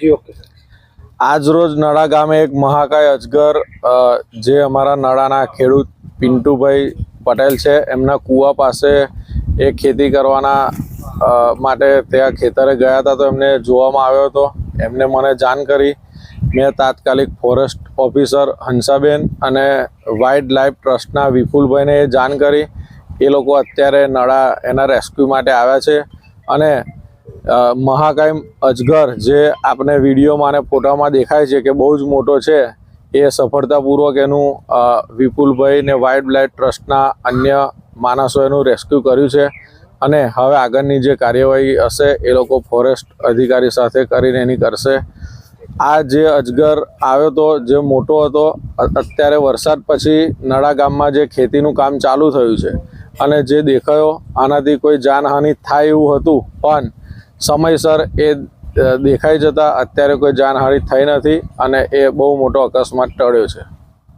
જી, okay આજ રોજ નડા ગામે એક મહાકાય અજગર જે અમારા નડાના ખેડૂત પિન્ટુભાઈ પટેલ છે, એમના કૂવા પાસે એ ખેતી કરવાના માટે ત્યાં ખેતરે ગયા હતા, તો એમને જોવામાં આવ્યો હતો. એમને મને જાણ કરી. મેં તાત્કાલિક ફોરેસ્ટ ઓફિસર હંસાબેન અને વાઇલ્ડ લાઈફ ટ્રસ્ટના વિપુલભાઈને જાણ કરી. એ લોકો અત્યારે નડા એના રેસ્ક્યુ માટે આવ્યા છે અને મહાકાય અજગર જે આપણે વિડીયોમાં અને ફોટામાં દેખાય છે કે બહુ જ મોટો છે, એ સફળતાપૂર્વક એનું વિપુલભાઈ ને વાઇલ્ડ લાઈફ ટ્રસ્ટના અન્ય માણસો એનું રેસ્ક્યુ કર્યું છે. અને હવે આગળની જે કાર્યવાહી હશે, એ લોકો ફોરેસ્ટ અધિકારી સાથે કરીને એની કરશે. આ જે અજગર આવ્યો તો, જે મોટો હતો અત્યારે વરસાદ પછી નડા ગામમાં જે ખેતીનું કામ ચાલુ થયું છે. અને જે દેખાયો, આનાથી કોઈ જાનહાનિ થાય એવું હતું, પણ સમયસર એ દેખાઈ જતા અત્યારે કોઈ જાનહાનિ થઈ નથી અને એ બહુ મોટો અકસ્માત ટળ્યો છે.